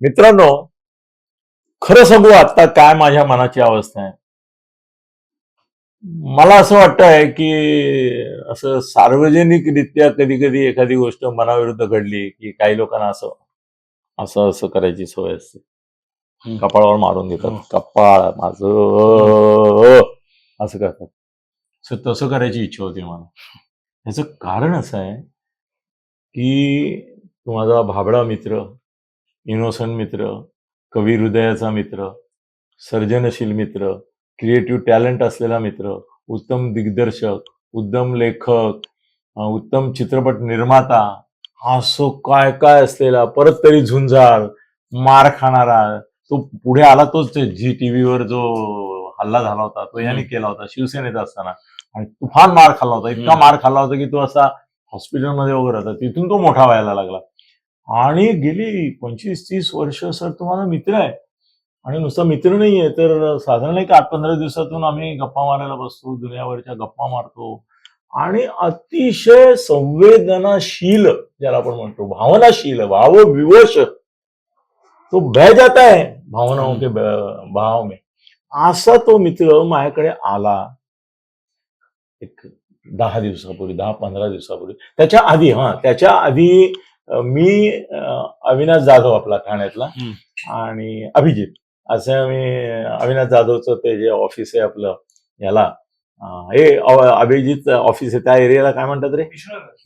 मित्रांनो खरं सांगू आता काय माझ्या मनाची अवस्था आहे? मला असं वाटतंय की असं सार्वजनिकरित्या कधी कधी एखादी गोष्ट मनाविरुद्ध घडली की काही लोकांना असं असं असं करायची सवय असते. कपाळावर मारून घेतात. हम्म. कपाळ माझं असं करतात. सो तसं करायची इच्छा होती मला. ह्याचं कारण असं आहे की तो माझा भाबडा मित्र इनोसंट मित्र कवी हृदयाचा मित्र सर्जनशील मित्र क्रिएटिव्ह टॅलेंट असलेला मित्र उत्तम दिग्दर्शक उत्तम लेखक उत्तम चित्रपट निर्माता असं काय काय असलेला परत तरी झुंजार मार खाणारा तो पुढे आला तोच जी टीव्हीवर जो हल्ला झाला होता तो याने केला होता शिवसेनेत असताना. आणि तुफान मार खाल्ला होता इतका. मार खाल्ला होता की तो असा हॉस्पिटलमध्ये वगैरे होता तिथून तो मोठा व्हायला लागला. आणि गेली पंचवीस तीस वर्ष सर तुम्हाला मित्र आहे. आणि नुसता मित्र नाहीये तर साधारण एक आठ पंधरा दिवसातून आम्ही गप्पा मारायला बसतो दुनियावरच्या गप्पा मारतो. आणि अतिशय संवेदनाशील ज्याला आपण म्हणतो भावनाशील भाव विवश तो बह जाता है भावनाओं के भाव में. असा तो मित्र माझ्याकडे आला एक दहा दिवसापूर्वी दहा पंधरा दिवसापूर्वी. त्याच्या आधी हा त्याच्या आधी मी अविनाश जाधव आपला ठाण्यातला. आणि अभिजित. असं आम्ही अविनाश जाधवचं ते जे ऑफिस आहे आपलं याला हे अभिजित ऑफिस आहे त्या एरियाला काय म्हणतात रे?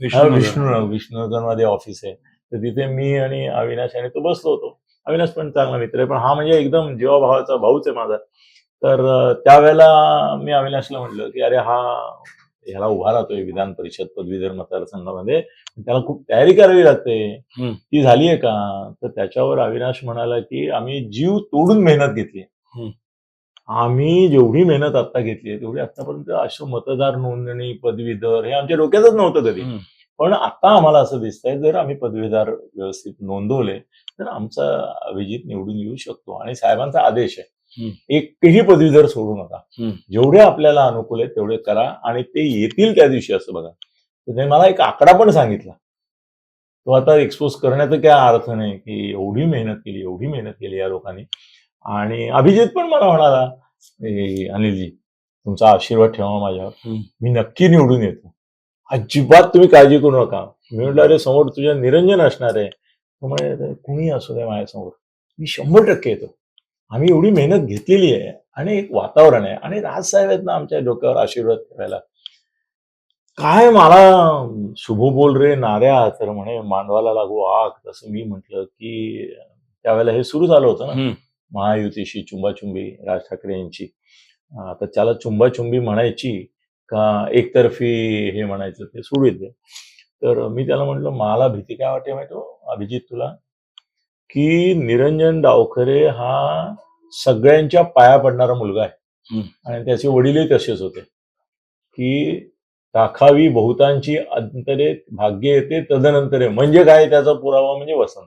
विष्णू विष्णू विष्णुनगर. मध्ये ऑफिस आहे. तर तिथे मी आणि अविनाश आणि तो बसलो होतो. अविनाश पण चांगला मित्र आहे पण हा म्हणजे एकदम जीवाभावाचा भाऊच आहे माझा. तर त्यावेळेला मी अविनाशला म्हटलं की अरे हा ह्याला उभा राहतोय विधान परिषद पदवीधर मतदारसंघामध्ये. त्याला खूप तयारी करावी लागते. ती झालीये का? तर त्याच्यावर अविनाश म्हणाला की आम्ही जीव तोडून मेहनत घेतली. आम्ही जेवढी मेहनत आता घेतली तेवढी आतापर्यंत असं मतदार नोंदणी पदवीधर हे आमच्या डोक्यातच नव्हतं कधी. पण आता आम्हाला असं दिसतंय जर आम्ही पदवीधर व्यवस्थित नोंदवले तर आमचा अभिजित निवडून येऊ शकतो. आणि साहेबांचा आदेश आहे. एकही पदवीधर सोडू नका. जेवढे आपल्याला अनुकूल आहेत तेवढे करा आणि ते येतील त्या दिवशी असं बघा. त्यांनी मला एक आकडा पण सांगितला. तो आता एक्सपोज करण्याचा काय अर्थ नाही की एवढी मेहनत केली एवढी मेहनत केली या लोकांनी. आणि अभिजित पण मला म्हणाला "ए, अनिलजी तुमचा आशीर्वाद ठेवा माझ्यावर. मी नक्की निवडून येतो. अजिबात तुम्ही काळजी करू नका. मी म्हटलं अरे समोर तुझ्या निरंजन असणार आहे. तो म्हणे "अरे, कुणी असू दे माझ्यासमोर. मी शंभर टक्के येतो. आम्ही एवढी मेहनत घेतलेली आहे आणि एक वातावरण आहे. आणि राजसाहेब आहेत ना आमच्या डोक्यावर आशीर्वाद ठेवायला. काय मला शुभ बोल रे नाऱ्या तर म्हणे मांडवाला लागू आग. तसं मी म्हटलं की त्यावेळेला हे सुरू झालं होतं ना. महायुतीशी चुंबाचुंबी राज ठाकरे यांची. तर त्याला चुंबाचुंबी म्हणायची का एकतर्फी हे म्हणायचं ते सोडू दे. तर मी त्याला म्हटलं मला भीती काय वाटते माहिती हो, अभिजित तुला की निरंजन डावखरे हा सगळ्यांच्या पाया पडणारा मुलगा आहे. आणि त्याचे वडीलही तसेच होते. की राखावी बहुतांची अंतरे भाग्य येते तदनंतरे. म्हणजे काय त्याचा पुरावा? म्हणजे वसंत.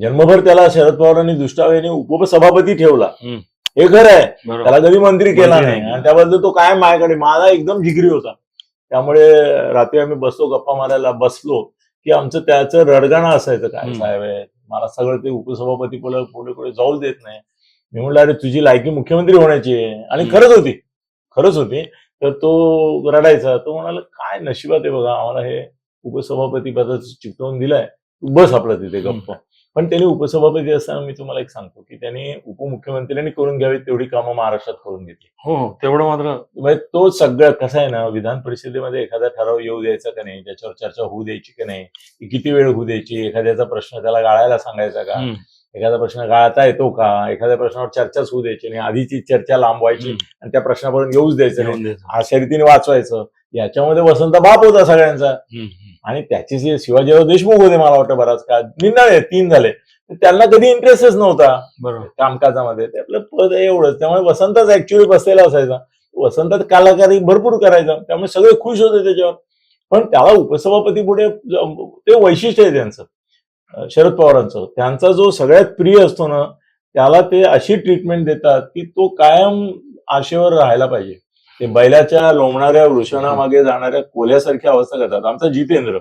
जन्मभर त्याला शरद पवारांनी दुष्टावेने उपसभापती ठेवला. हे खरं आहे. त्याला कधी मंत्री केला नाही. आणि त्याबद्दल तो काय माझ्याकडे माझा एकदम जिगरी होता. त्यामुळे रात्री आम्ही बसलो गप्पा मारायला बसलो की आमचं त्याचं रडगाणं असायचं काय. साहेब मला सगळं ते उपसभापती पुढे पुढे पुढे जाऊ देत नाही. मी म्हटलं अरे तुझी लायकी मुख्यमंत्री होण्याची आहे. आणि. खरंच होती. खरंच होती. तर तो रडायचा. तो म्हणाला काय नशिबात आहे बघा आम्हाला हे उपसभापती पदाचं चिकटवून दिलंय. तू बस आपलं तिथे गप्प. पण त्यांनी उपसभापती असताना मी तुम्हाला एक सांगतो की त्यांनी उपमुख्यमंत्र्यांनी करून घ्यावीत तेवढी कामं महाराष्ट्रात करून घेतली हो हो तेवढं मात्र म्हणजे तो सगळं कसं आहे ना विधान परिषदेमध्ये एखादा ठराव येऊ द्यायचा का नाही त्याच्यावर चर्चा होऊ द्यायची का नाही किती वेळ होऊ द्यायची एखाद्याचा प्रश्न त्याला गाळायला सांगायचा का. एखादा प्रश्न गाळता येतो का एखाद्या प्रश्नावर चर्चाच होऊ द्यायची नाही आधीची चर्चा लांबवायची. आणि त्या प्रश्नापर्यंत येऊच द्यायचं नाही घेऊन द्यायचं. अशा रीतीने वाचवायचं याच्यामध्ये वसंत बाप होता सगळ्यांचा. आणि त्याचे जे शिवाजीराव देशमुख होते मला वाटतं बराच काळ. निंदाळे तीन झाले. त्यांना कधी इंटरेस्टच नव्हता. बरोबर. कामकाजामध्ये. ते आपलं पद एवढंच. त्यामुळे वसंतच ऍक्च्युअली बसलेला असायचा. वसंतात कलाकारी भरपूर करायचा. त्यामुळे सगळे खुश होते त्याच्यावर. पण त्याला उपसभापती पुढे ते वैशिष्ट्य आहे त्यांचं. शरद पवारांचं. त्यांचा जो सगळ्यात प्रिय असतो ना त्याला ते अशी ट्रीटमेंट देतात की तो कायम आशेवर राहायला पाहिजे. ते बैलाच्या लोंबणाऱ्या वृषणामागे जाणाऱ्या कोल्यासारखी अवस्था करतात. आमचा जितेंद्र.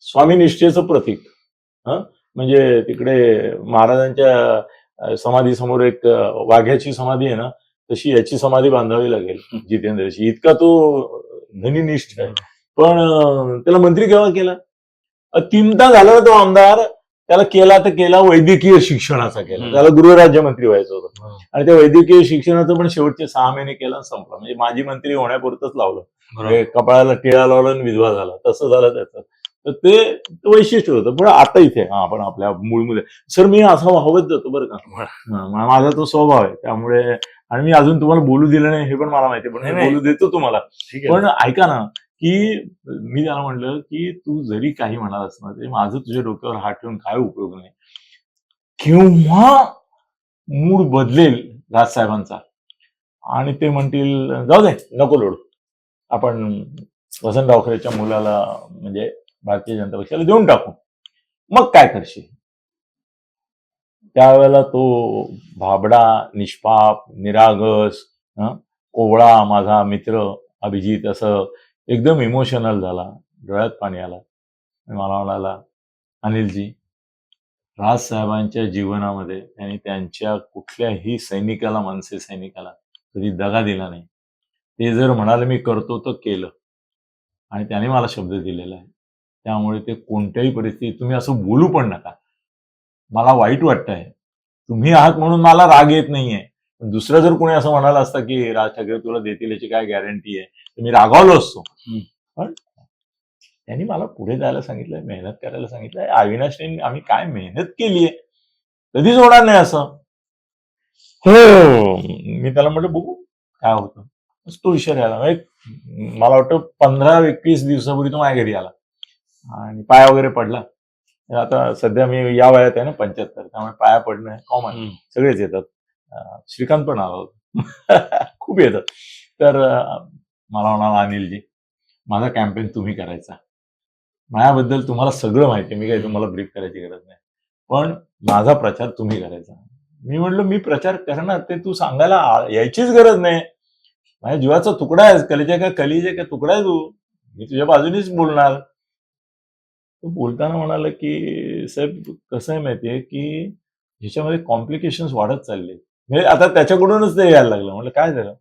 स्वामी निष्ठेचं प्रतीक. हा? म्हणजे तिकडे महाराजांच्या समाधीसमोर एक वाघ्याची समाधी आहे ना तशी याची समाधी बांधावी लागेल जितेंद्रची इतका तो धनीनिष्ठ आहे. पण त्याला मंत्री केव्हा केला? अं, तीनदा झाला तो आमदार त्याला केला तर केला वैद्यकीय शिक्षणाचा केला. त्याला गृहराज्यमंत्री व्हायचं होतं. आणि त्या वैद्यकीय शिक्षणाचं पण शेवटचे सहा महिने केला संपला. म्हणजे माजी मंत्री होण्यापुरतच लावलं. कपाळाला टिळा लावला आणि विधवा झाला. तसं झालं त्याचं. तर ते वैशिष्ट्य होतं. पण आता इथे हा आपण आपल्या मूळ मुले सर मी असा व्हावत जातो बरं का. माझा तो स्वभाव आहे. त्यामुळे आणि मी अजून तुम्हाला बोलू दिलं नाही हे पण मला माहिती पण. बोलू देतो तुम्हाला. पण ऐका ना की मी त्याला म्हणलं की तू जरी काही म्हणालास ना तरी माझं तुझ्या डोक्यावर हात ठेवून काय उपयोग नाही. केव्हा मूड बदलेल राजसाहेबांचा? आणि ते म्हणतील जाऊ दे नको लोड आपण वसंत डावखरेच्या मुलाला म्हणजे भारतीय जनता पक्षाला देऊन टाकू. मग काय करशील? त्यावेळेला तो भाबडा निष्पाप निरागस कोवळा माझा मित्र अभिजित असं एकदम इमोशनल झाला. डोळ्यात पाणी आला. मला म्हणाला अनिलजी राजसाहेबांच्या जीवनामध्ये त्यांनी त्यांच्या कुठल्याही सैनिकाला मनसे सैनिकाला कधी दगा दिला नाही. ते जर म्हणाले मी करतो तर केलं. आणि त्याने मला शब्द दिलेला आहे. त्यामुळे ते कोणत्याही परिस्थितीत तुम्ही असं बोलू पण नका. मला वाईट वाटतंय. तुम्ही आहात म्हणून मला राग येत नाहीये. पण दुसरं जर कोणी असं म्हणाला असतं की राज ठाकरे तुला देतील याची काय गॅरंटी आहे? मी रागावलो असतो. पण त्यांनी मला पुढे जायला सांगितलंय मेहनत करायला सांगितलंय. अविनाशने आम्ही काय मेहनत केली आहे? कधीच होणार नाही असं. हो. मी त्याला म्हटलं बघू काय होतं. तो विषय राहिला मला वाटतं पंधरा एकवीस दिवसापूर्वी तो माझ्या घरी आला. आणि पाया वगैरे पडला. आता सध्या मी या वयात आहे ना पंच्याहत्तर. त्यामुळे पाया पडणं कॉमन. सगळेच येतात. श्रीकांत पण आला होता. खूप येतात. तर मला म्हणाला अनिलजी माझा कॅम्पेन तुम्ही करायचा. माझ्याबद्दल तुम्हाला सगळं माहिती आहे. मी काही तुम्हाला ब्रीफ करायची गरज नाही. पण माझा प्रचार तुम्ही करायचा. मी म्हटलं मी प्रचार करणार? ते तू सांगायला यायचीच गरज नाही. माझ्या जीवाचा तुकडा आहे. कलेच्या का कलीच्या का तुकडा आहे तू? मी तुझ्या बाजूनेच बोलणार. तो बोलताना म्हणाला की साहेब कसं आहे माहितीये की ह्याच्यामध्ये कॉम्प्लिकेशन्स वाढत चालले म्हणजे आता त्याच्याकडूनच ते यायला लागलं. म्हटलं काय झालं?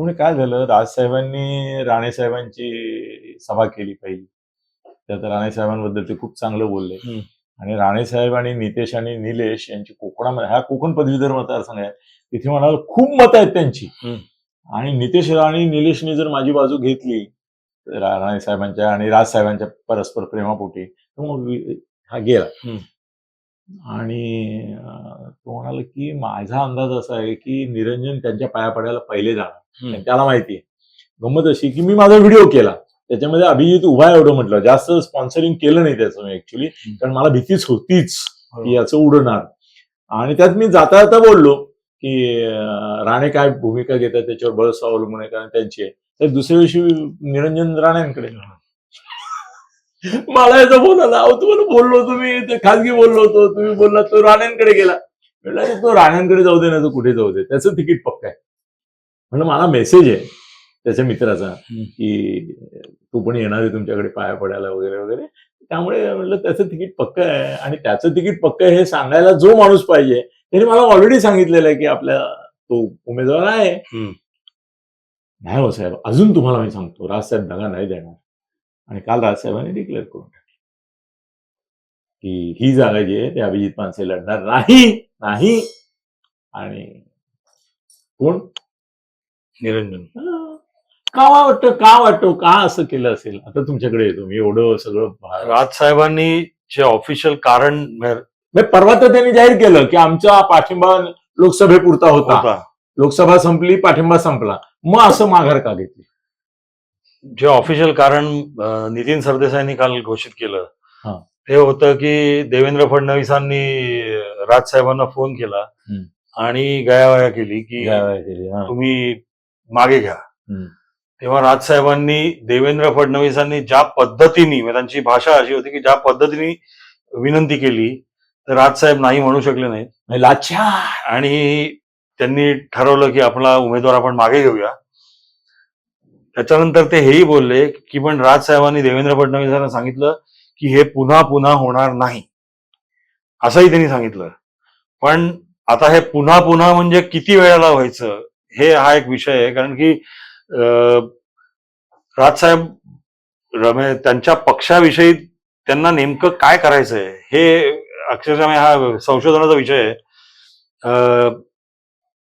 तो म्हणे काय झालं राजसाहेबांनी राणे साहेबांची सभा केली पहिली त्यात राणे साहेबांबद्दल ते खूप चांगलं बोलले. आणि राणे साहेब आणि नितेश आणि निलेश यांची कोकणामध्ये हा कोकण पदवीधर मतदारसंघ आहे तिथे म्हणाल खूप मतं आहेत त्यांची. आणि नितेश आणि निलेशने जर माझी बाजू घेतली रा- राणे साहेबांच्या आणि राज साहेबांच्या परस्पर प्रेमापोटी तर मग हा गेला. आणि तो म्हणाला की माझा अंदाज असा आहे की निरंजन त्यांच्या पाया पडायला पहिले जाणार. त्याला माहिती आहे. गंमत अशी की मी माझा व्हिडिओ केला. त्याच्यामध्ये अभिजित उभा एवढं म्हटलं. जास्त स्पॉन्सरिंग केलं नाही त्याचं मी ऍक्च्युली कारण मला भीतीच होतीच की याचं उडणार. आणि त्यात मी जाता जाता बोललो की राणे काय भूमिका घेतात त्याच्यावर बळस अवलंबून आहे कारण त्यांची आहे. तर दुसऱ्या दिवशी निरंजन राणेंकडे. मला याचा फोन आला अहो तुम्हाला बोललो होतो मी. ते खाजगी बोललो होतो. तुम्ही बोलला तो राण्यांकडे गेला. म्हटलं अरे तो राण्यांकडे जाऊ दे ना तो कुठे जाऊ दे? त्याचं तिकीट पक्क आहे. म्हणलं मला मेसेज आहे त्याच्या मित्राचा. की तू पण येणार आहे तुमच्याकडे पाया पडायला वगैरे वगैरे. त्यामुळे म्हटलं त्याचं तिकीट पक्क आहे आणि त्याचं तिकीट पक्क आहे हे सांगायला जो माणूस पाहिजे. त्याने मला ऑलरेडी सांगितलेलं आहे की आपल्या तो उमेदवार आहे. नाही हो साहेब अजून तुम्हाला मी सांगतो. राजसाहेब दगा नाही देणार. आणि काल राजसाहेबांनी डिक्लेअर करून टाकलं. की ही जागा जी आहे ते अभिजित मानसे लढणार नाही नाही. आणि कोण? निरंजन. का वाटतं का वाटतं का असं केलं असेल? आता तुमच्याकडे येतो मी एवढं सगळं भा- राज साहेबांनी जे ऑफिशियल कारण परवा तर त्यांनी जाहीर केलं की आमचा पाठिंबा लोकसभेपुरता होता. होता. लोकसभा संपली पाठिंबा संपला. मग असं माघार का घेतली? जे ऑफिशियल कारण नितीन सरदेसाईंनी काल घोषित केलं. ते होतं की देवेंद्र फडणवीसांनी राज साहेबांना फोन केला. आणि गयावया केली की. तुम्ही मागे घ्या. तेव्हा राज साहेबांनी देवेंद्र फडणवीसांनी ज्या पद्धतीने म्हणजे त्यांची भाषा अशी होती की ज्या पद्धतीने विनंती केली तर राज साहेब नाही म्हणू शकले नाहीत आणि त्यांनी ठरवलं की आपला उमेदवार आपण मागे घेऊया त्याच्यानंतर ते हेही बोलले की पण राजसाहेबांनी देवेंद्र फडणवीसांना सांगितलं की हे पुन्हा पुन्हा होणार नाही. असंही त्यांनी सांगितलं. पण आता हे पुन्हा पुन्हा म्हणजे किती वेळाला व्हायचं हे हा एक विषय आहे. कारण की अं, राजसाहेब रमे त्यांच्या पक्षाविषयी त्यांना नेमकं काय करायचंय हे अक्षरशः हा संशोधनाचा विषय आहे.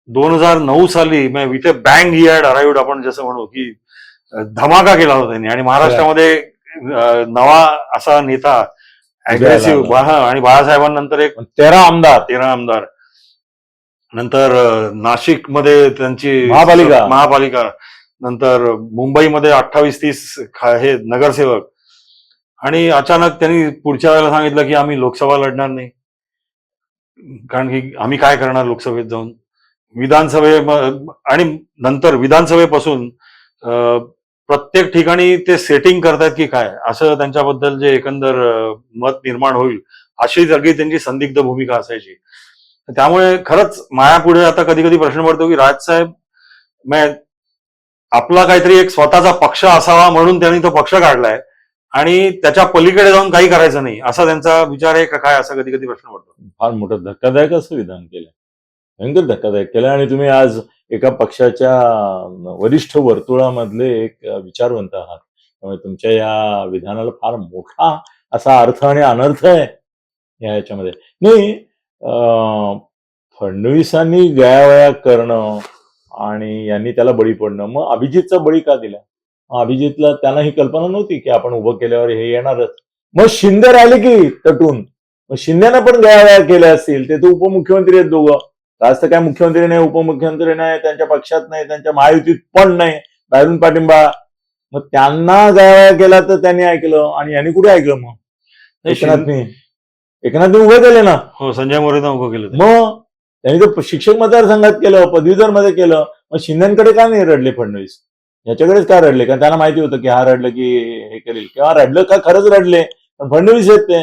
दोन हजार नऊ साली with bang he had arrived आपण जसं म्हणू की धमाका केला होता त्यांनी. आणि महाराष्ट्रामध्ये नवा असा नेता अग्रेसिव्ह आणि बाळासाहेबांनंतर एक तेरा आमदार. तेरा आमदार. नंतर नाशिकमध्ये त्यांची महापालिका. महापालिका. नंतर मुंबईमध्ये अठ्ठावीस तीस हे नगरसेवक. आणि अचानक त्यांनी पुढच्या वेळेला सांगितलं की आम्ही लोकसभा लढणार नाही. कारण की आम्ही काय करणार लोकसभेत जाऊन? विधानसभे आणि नंतर विधानसभेपासून प्रत्येक ठिकाणी ते सेटिंग करतायत की काय? असं त्यांच्याबद्दल जे एकंदर मत निर्माण होईल अशी सगळी त्यांची संदिग्ध भूमिका असायची. त्यामुळे खरंच मायापुढे आता कधी कधी प्रश्न पडतो की राजसाहेब मैं आपला काहीतरी एक स्वतःचा पक्ष असावा म्हणून त्यांनी तो पक्ष काढलाय आणि त्याच्या पलीकडे जाऊन काही करायचं नाही असा त्यांचा विचार आहे का काय? असा कधी कधी प्रश्न पडतो. फार मोठं धक्कादायक असं विधान केलं भयंकर धक्कादायक केलं आणि तुम्ही आज एका पक्षाच्या वरिष्ठ वर्तुळामधले एक विचारवंत आहात. त्यामुळे तुमच्या या विधानाला फार मोठा असा अर्थ आणि अनर्थ आहे या याच्यामध्ये. नाही अं, फडणवीसांनी गयावया करणं आणि यांनी त्याला बळी पडणं मग अभिजितचा बळी का दिला? मग अभिजितला त्यांना ही कल्पना नव्हती की आपण उभं केल्यावर हे येणारच. मग शिंदे राहिले की तटून? मग शिंदेना पण गयावया केल्या असतील ते तर उपमुख्यमंत्री आहेत दोघं. राज तर काय मुख्यमंत्री नाही उपमुख्यमंत्री नाही त्यांच्या पक्षात नाही त्यांच्या महायुतीत पण नाही. बाहेरून पाठिंबा. मग त्यांना गयावया केला तर त्यांनी ऐकलं आणि यांनी कुठे ऐकलं मग? एकनाथनी. एकनाथनी उभे केले ना? हो संजय मोरेनं उभं केलं. मग त्यांनी तर शिक्षक मतदारसंघात केलं पदवीधरमध्ये केलं. मग शिंदेकडे का नाही रडले फडणवीस? याच्याकडेच का रडले? कारण त्यांना माहिती होतं की हा रडलं की हे करेल किंवा रडलं का खरंच रडले? पण फडणवीस आहेत ते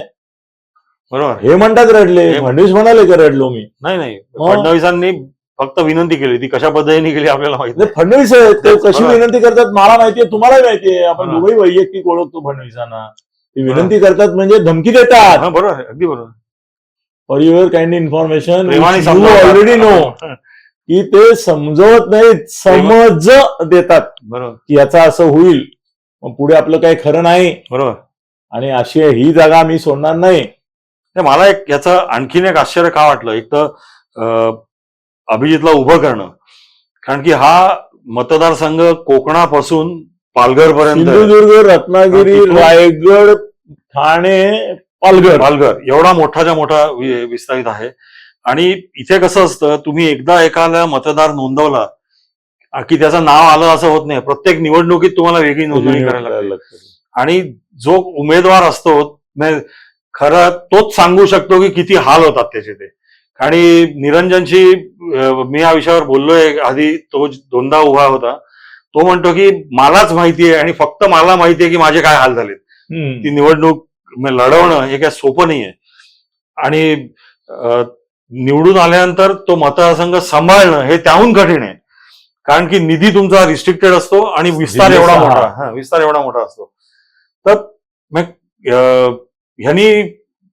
बरोबर. हे म्हणतात रडले. हे- फडणवीस म्हणाले की रडलो मी. नाही नाही? फडणवीसांनी फक्त विनंती केली ती कशा पद्धतीने केली आपल्याला माहिती नाही, फडणवीस आहेत. ते कशी बरोबर. विनंती करतात मला माहितीये तुम्हालाही माहितीये आपण. दोघंही वैयक्तिक ओळखतो फडणवीसांना. ते विनंती करतात म्हणजे धमकी देतात. हा बरोबर आहे, अगदी बरोबर. फॉर युअर काइंड इन्फॉर्मेशन प्रेमाने यू समजावतात. ऑलरेडी नो की ते समजवत नाहीत समज देतात. बरोबर. की याचा असं होईल. मग पुढे आपलं काही खरं नाही. बरोबर. आणि अशी ही जागा मी सोडणार नाही, मला एक याचं आणखीन एक आश्चर्य का वाटलं? एक तर अभिजितला उभं करणं. कारण की हा मतदारसंघ कोकणापासून पालघर पर्यंत सिंधुदुर्ग रत्नागिरी रायगड ठाणे पालघर. पालघर. एवढा मोठाच्या मोठा विस्तारित आहे. आणि इथे कसं असतं तुम्ही एकदा एखादा मतदार नोंदवला की त्याचं नाव आलं असं होत नाही. प्रत्येक निवडणुकीत तुम्हाला वेगळी नोंदणी करायला लागते. लागते. आणि जो उमेदवार असतो म्हणजे खरं तोच सांगू शकतो की किती हाल होतात त्याचे ते. आणि निरंजनशी मी या विषयावर बोललोय आधी तो दोनदा उभा होता. तो म्हणतो की मलाच माहिती आहे आणि फक्त मला माहिती आहे की माझे काय हाल झालेत. ती निवडणूक म- लढवणं हे काय सोपं नाहीये. आणि अं, निवडून आल्यानंतर तो मतदारसंघ सांभाळणं हे त्याहून कठीण आहे. कारण की निधी तुमचा रिस्ट्रिक्टेड असतो आणि विस्तार एवढा मोठा. विस्तार एवढा मोठा असतो. तर ह्यांनी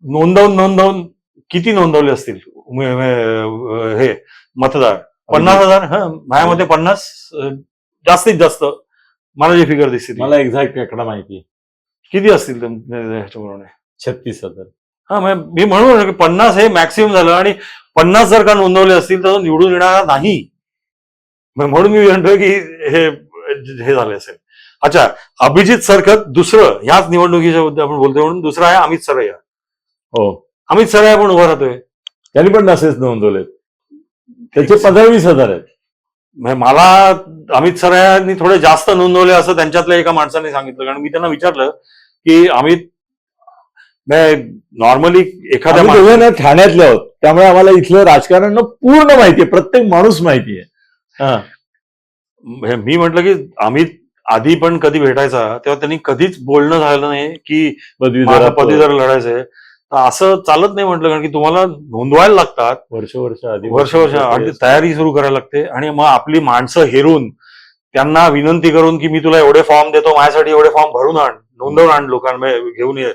नोंदवून नोंदवून किती नोंदवले असतील? हे मतदार. पन्नास हजार? हा माझ्यामध्ये पन्नास जास्तीत जास्त. मला जी फिगर दिसते. मला एक्झॅक्ट आकडा माहिती. किती असतील ह्याच्याप्रमाणे छत्तीस हजार. हा मग मी म्हणू की पन्नास हे मॅक्सिमम झालं आणि पन्नास जर का नोंदवले असतील तर निवडून येणार नाही. म्हणून मी म्हणतोय की हे हे झाले असेल. अच्छा अभिजित सरकत दुसरं ह्याच निवडणुकीच्या बद्दल आपण बोलतोय म्हणून दुसरं आहे अमित सरैया. हो. अमित सरैया पण उभा राहतोय. त्यांनी पण नसेच नोंदवले त्याचे पंधरा वीस हजार आहेत. म्हणजे मला अमित सरैयांनी थोडे जास्त नोंदवले असं त्यांच्यातल्या एका माणसाने सांगितलं. कारण मी त्यांना विचारलं की अमित नॉर्मली एखाद्या आम्ही माण- दोघं ना ठाण्यातले आहोत. त्यामुळे आम्हाला इथलं राजकारण ना पूर्ण माहितीये प्रत्येक माणूस माहितीये हा. म्हणजे मी म्हटलं की अमित आधी पण कधी भेटायचा तेव्हा त्यांनी कधीच बोलणं झालं नाही की पदवीधर पदवीधर लढायचंय. तर असं चालत नाही म्हटलं कारण की तुम्हाला नोंदवायला लागतात. वर्ष वर्ष आधी वर्ष वर्ष आणि तयारी सुरू करायला लागते. आणि मग आपली माणसं हेरून त्यांना विनंती करून की मी तुला एवढे फॉर्म देतो माझ्यासाठी एवढे फॉर्म भरून आण नोंदवून आण लोकांना घेऊन ये.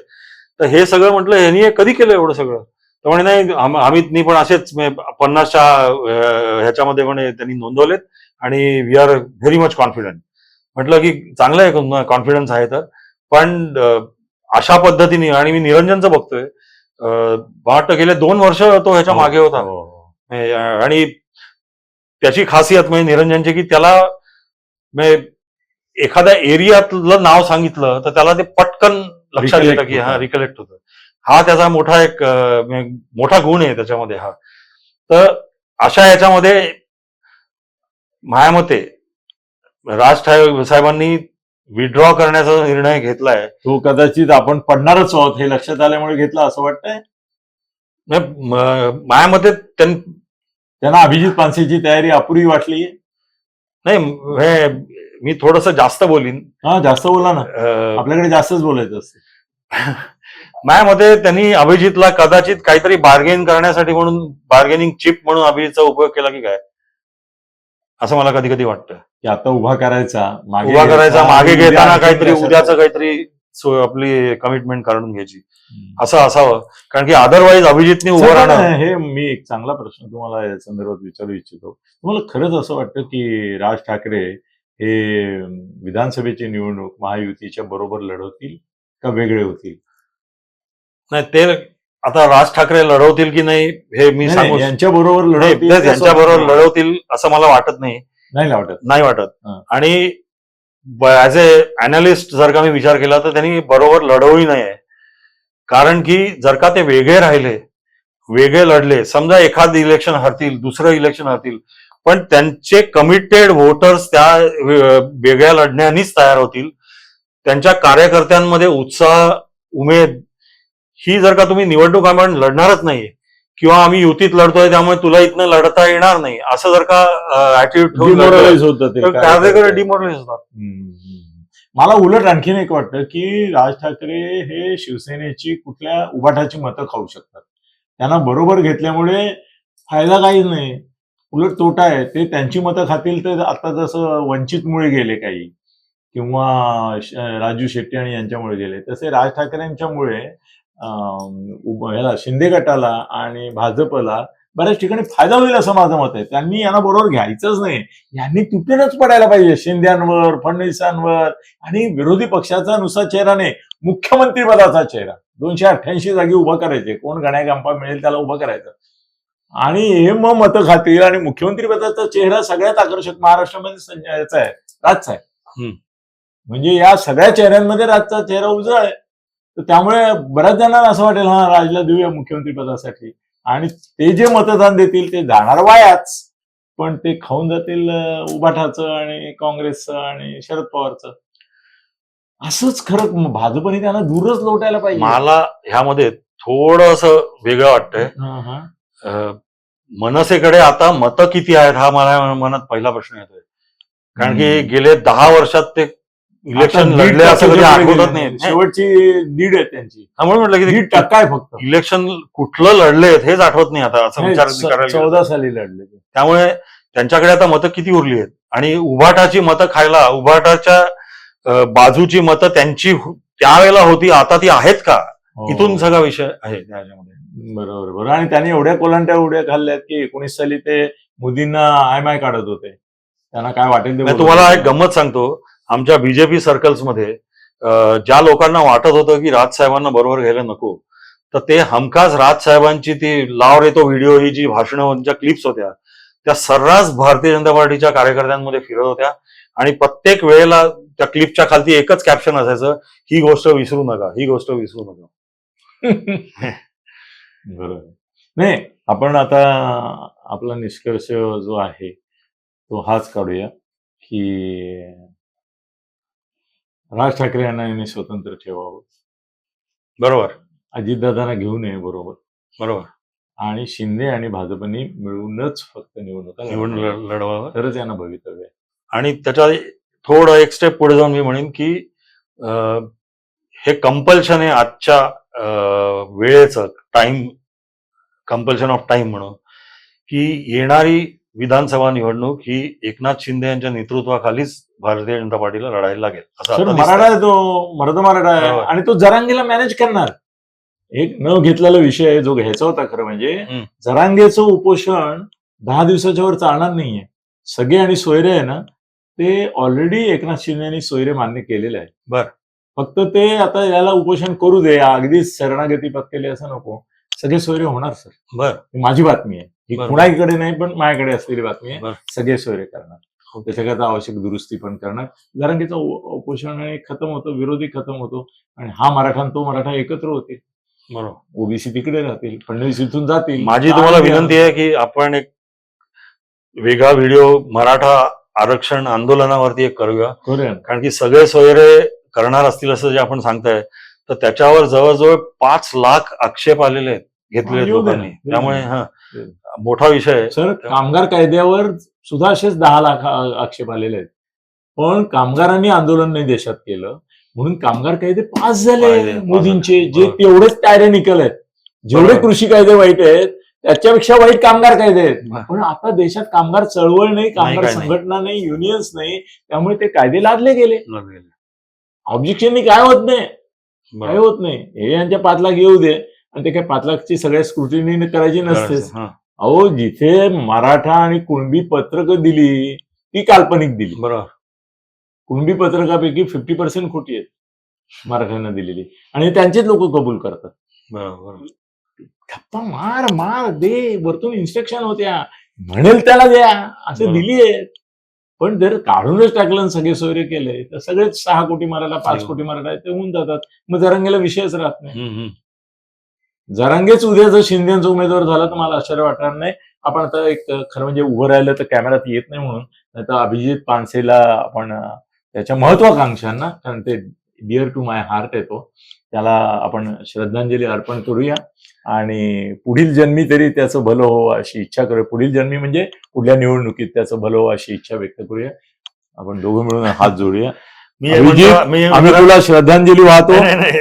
तर हे सगळं म्हटलं ह्यांनी कधी केलं एवढं सगळं? तर म्हणे नाही अमितनी पण असेच पन्नासच्या ह्याच्यामध्ये म्हणे त्यांनी नोंदवलेत. आणि we are very much confident म्हटलं की चांगलं आहे कॉन्फिडन्स आहे तर पण अशा पद्धतीने आणि मी निरंजनचं बघतोय मला वाटतं गेले दोन वर्ष तो ह्याच्या मागे होता हो, हो. आणि त्याची खासियत म्हणजे निरंजनची की त्याला म्हणजे एखाद्या एरियातलं नाव सांगितलं तर त्याला ते पटकन लक्षात येतं की हा. रिकलेक्ट होतं हा त्याचा मोठा एक म्हणजे मोठा गुण आहे त्याच्यामध्ये हा तर अशा याच्यामध्ये माझ्या मते राज ठाकरे साहेबांनी विड्रॉ करण्याचा निर्णय घेतलाय तो कदाचित आपण पडणारच आहोत हे लक्षात आल्यामुळे घेतला असं वाटतंय. माझ्या मते त्यां- त्यांना अभिजित पानसेची तयारी अपुरी वाटली. नाही हे मी थोडस जास्त बोलीन. हा जास्त बोला ना. आपल्याकडे जास्तच बोलायचं असतं. माझ्या मते त्यांनी अभिजितला कदाचित काहीतरी बार्गेन करण्यासाठी म्हणून बार्गेनिंग चिप म्हणून अभिजितचा उपयोग केला की काय? असं मला कधी कधी वाटतं. की आता उभा करायचा मागे उभा करायचा मागे घेताना काहीतरी. उद्याचं काहीतरी आपली कमिटमेंट काढून घ्यायची. असं असावं. कारण की अदरवाईज अभिजितने उभं राहणं हे मी एक चांगला प्रश्न तुम्हाला या संदर्भात विचारू इच्छितो. तुम्हाला खरंच असं वाटतं की राज ठाकरे हे विधानसभेची निवडणूक महायुतीच्या बरोबर लढवतील का वेगळे होतील? नाही ते आता राज ठाकरे लढवतील की नाही हे मी सांगू यांच्या बरोबर लढवतील यांच्या बरोबर लढवतील असं मला वाटत नाही. नाही वाटत नाही वाटत. हा. आणि ऍज ए अनालिस्ट जर का मी विचार केला तर त्यांनी बरोबर लढवही नाही कारण की जर का ते वेगळे राहिले वेगळे लढले समजा एखाद इलेक्शन हरतील दुसरं इलेक्शन हरतील पण त्यांचे कमिटेड वोटर्स त्या वे- वेगळ्या लढण्यानीच तयार होतील. त्यांच्या कार्यकर्त्यांमध्ये उत्साह उमेद ही जर का तुम्ही निवडणूक आम्ही लढणारच नाही किंवा आम्ही युतीत लढतोय त्यामुळे तुला इथनं लढता येणार नाही. असं जर का ऍटिट्यूड ठेवून कार्यकर्ते. डिमोरलाइज होतात. मला उलट आणखीन एक वाटतं की राज ठाकरे हे शिवसेनेची कुठल्या उभाटाची मतं खाऊ शकतात. त्यांना बरोबर घेतल्यामुळे फायदा काहीच नाही. उलट तोटा आहे. ते त्यांची मतं खातील तर आता जसं वंचितमुळे गेले काही किंवा राजू शेट्टी आणि यांच्यामुळे गेले. तसे राज ठाकरेंच्यामुळे ह्याला शिंदे गटाला आणि भाजपला बऱ्याच ठिकाणी फायदा होईल असं माझं मत आहे. त्यांनी यांना बरोबर घ्यायचंच नाही. यांनी तुटूनच पडायला पाहिजे शिंद्यांवर फडणवीसांवर आणि विरोधी पक्षाचा नुसता चेहरा नाही मुख्यमंत्री पदाचा चेहरा. दोनशे अठ्ठ्याऐंशी जागी उभा करायचे. कोण गण्या गंपा मिळेल त्याला उभं करायचं. आणि हे मग मतं खातील आणि मुख्यमंत्री पदाचा चेहरा सगळ्यात आकर्षक महाराष्ट्रामध्ये याचा आहे. राजचा आहे. म्हणजे या सगळ्या चेहऱ्यांमध्ये राजचा चेहरा उजळा आहे. तर त्यामुळे बऱ्याच जणांना असं वाटेल हा राजला देऊया मुख्यमंत्री पदासाठी. आणि ते जे मतदान देतील ते जाणार वायाच पण ते खाऊन जातील अं, उबाठाचं आणि काँग्रेसचं आणि शरद पवारचं. असंच खरं भाजपने त्यांना दूरच लोटायला पाहिजे. मला ह्यामध्ये थोडस वेगळं वाटतंय. मनसेकडे आता मतं किती आहेत हा मला मनात पहिला प्रश्न येतोय. कारण की. गेले दहा वर्षात ते इलेक्शन आता दीड लढले असं कधी टक्क्याच्या पुढे आठवतच गेले. नाही शेवटची दीड आहे त्यांची म्हणून म्हटलं की दीड टक्का आहे फक्त इलेक्शन कुठलं लढलेत हेच आठवत नाही आता असं नाही, विचार च- करायला गेलं. चौदा साली लढले ते. त्यामुळे त्यांच्याकडे आता मतं किती उरली आहेत आणि उभाटाची मतं खायला उभाटाच्या अं, बाजूची मतं त्यांची हु- त्यावेळेला होती आता ती आहेत का हो. इथून सगळा विषय आहे त्याच्यामध्ये बरोबर बरोबर आणि त्यांनी एवढ्या कोलांट्या उड्या खाल्ल्यात की एकोणीस साली ते मोदींना आय माय काढत होते त्यांना काय वाटेल ते मी बोलत तुम्हाला होते. एक गंमत सांगतो आमच्या बीजेपी सर्कल्समध्ये ज्या लोकांना वाटत होतं की राज साहेबांना बरोबर घ्यायला नको तर ते हमखास राज साहेबांची ती लाव रे तो व्हिडिओ ही जी भाषणांच्या क्लिप्स होत्या त्या सर्रास भारतीय जनता पार्टीच्या कार्यकर्त्यांमध्ये फिरत होत्या. आणि प्रत्येक वेळेला त्या क्लिपच्या खालती एकच कॅप्शन असायचं ही गोष्ट विसरू नका ही गोष्ट विसरू नका. बरोबर. नाही आपण आता आपला निष्कर्ष जो आहे तो हाच काढूया की राज ठाकरे यांना यांनी स्वतंत्र ठेवावं. बरोबर. अजितदादांना घेऊ नये बरोबर. बरोबर. आणि शिंदे आणि भाजपनी मिळूनच फक्त निवडणुका. लढ- लढवावं तरच यांना भवितव्य आहे. आणि त्याच्या थोडं एक स्टेप पुढे जाऊन मी म्हणेन की अं, हे कंपल्शन आहे आजच्या अं, वेळेचं टाइम कंपल्शन ऑफ टाइम म्हणून की येणारी विधानसभा निवडणूक ही एकनाथ शिंदे यांच्या नेतृत्वाखालीच भारतीय जनता पार्टीला लढायला लागेल. असं. मराठा आहे तो मर्द मराठा आहे. बरोबर. आणि तो जरांगीला मॅनेज करणार. एक न घेतलेला विषय आहे जो घ्यायचा होता खरं म्हणजे. जरांगेचं उपोषण दहा दिवसाच्या वर चालणार नाहीये. सगळे आणि सोयरे आहे ना ते ऑलरेडी एकनाथ शिंदे आणि सोयरे मान्य केलेले आहे बर. फक्त ते आता याला उपोषण करू दे अगदीच शरणागती पत्केली असं नको. सगळे सोयरे होणार सर. बर. ही माझी बातमी आहे. ही. कुणाकडे नाही पण माझ्याकडे असलेली बातमी आहे. सगळे सोयरे करणार. त्याच्याकरता आवश्यक दुरुस्ती पण करणार. जरांगीचं उ- उपोषण हे खतम होतं विरोधी खतम होतो. आणि हा मराठा आणि तो मराठा एकत्र होतील. बरोबर. ओबीसी तिकडे राहतील फडणवीस इथून जातील. माझी तुम्हाला विनंती आहे की आपण एक वेगळा व्हिडिओ मराठा आरक्षण आंदोलनावरती एक करूया. कारण की सगळे सोयरे करणार असतील असं जे आपण सांगताय तर त्याच्यावर जवळजवळ पाच लाख आक्षेप आलेले आहेत घेतलेले लोकांनी. त्यामुळे. हा. मोठा विषय सर कामगार कायद्यावर सुद्धा असेच दहा लाख आक्षेप आलेले आहेत पण कामगारांनी आंदोलन नाही देशात केलं म्हणून कामगार कायदे पास झाले मोदींचे जे. तेवढेच टायरेनिकल आहेत जेवढे. कृषी कायदे वाईट आहेत त्याच्यापेक्षा वाईट कामगार कायदे आहेत. पण आता देशात कामगार चळवळ नाही कामगार. संघटना नाही युनियन्स नाही त्यामुळे ते कायदे लादले गेले. ऑब्जेक्शननी काय होत नाही काय. होत नाही हे यांच्या पाच लाख येऊ दे आणि ते काय पाच लाखची सगळ्या स्क्रुटिनी करायची नसतेच. अहो जिथे मराठा आणि कुणबी पत्रकं दिली ती काल्पनिक दिली. बरोबर. कुणबी पत्रकापैकी फिफ्टी पर्सेंट खोटी आहेत मराठ्यांना दिलेली. आणि त्यांचेच लोक कबूल करतात. बरोबर. गप्पा मार मार दे वरतून इन्स्ट्रक्शन होत्या. म्हणेल त्याला द्या असे. दिली आहेत. पण जर काढूनच टाकलं सगळे सोयरे केले तर सगळेच सहा कोटी मराठा पाच हो. कोटी मराठा ते होऊन जातात. मग जरांगेला विषयच राहत नाही. जरांगेच उद्या जर शिंदेचा उमेदवार झाला तर मला आश्चर्य वाटणार नाही. आपण आता एक खरं म्हणजे उभं राहिलं तर कॅमेरात येत नाही म्हणून. नाही तर अभिजित पानसेला आपण त्याच्या महत्वाकांक्षांना कारण ते डिअर टू माय हार्ट येतो त्याला आपण श्रद्धांजली अर्पण करूया. आणि पुढील जन्मी तरी त्याचं भलं हो अशी इच्छा करूया. पुढील जन्मी म्हणजे पुढल्या निवडणुकीत त्याचं भलं हो अशी इच्छा व्यक्त करूया. आपण दोघं मिळून हात जोडूया. मी आम्ही तुला श्रद्धांजली वाहतो.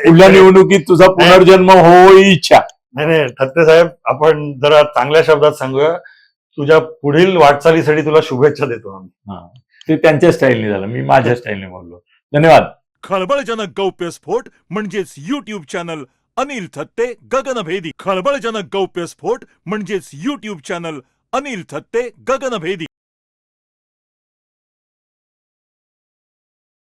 पुढल्या निवडणुकीत तुझा पुनर्जन्म हो इच्छा. नाही नाही. ठत्ते साहेब आपण जरा चांगल्या शब्दात सांगूया. तुझ्या पुढील वाटचालीसाठी तुला शुभेच्छा देतो आम्ही. हा. ते त्यांच्या स्टाईलने झालं. मी माझ्या स्टाईलने बोललो. धन्यवाद. खळबळजनक गौप्यस्फोट म्हणजेच युट्यूब चॅनल अनिल थत्ते गगनभेदी. खळबळजनक गौप्यस्फोट म्हणजेच युट्यूब चॅनल अनिल थत्ते गगनभेदी.